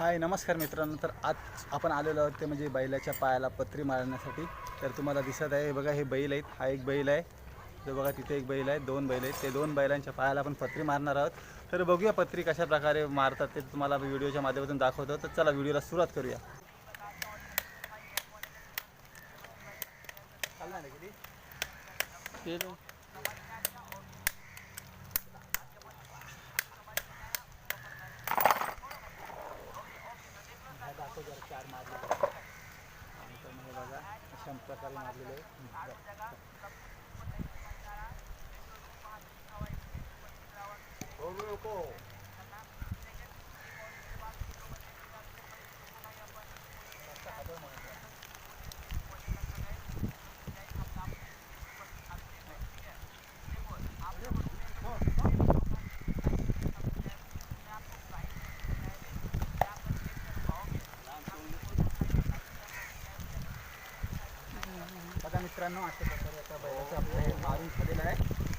हाय नमस्कार मित्रांनो. तर आज आपण आलेलो आहोत ते म्हणजे बैलाच्या पायाला पत्री मारण्यासाठी. तर तुम्हाला दिसत आहे हे बघा हे बैल आहेत. हा एक बैल आहे. जो बघा तिथे एक बैल आहे दोन बैल आहेत. ते दोन बैलांच्या पायाला आपण पत्री मारणार आहोत. तर बघूया पत्री कशा प्रकारे मारतात ते तुम्हाला व्हिडिओच्या माध्यमातून दाखवतो. तर चला व्हिडिओला सुरुवात करूया. चालणार आहे किती? जरा चार मारलेले आहेत. आणि बघा अशा प्रकारे मारलेले आहे. मित्रांनो अशा प्रकारे आता बैलाचा आपलं हे मारून झालेला आहे.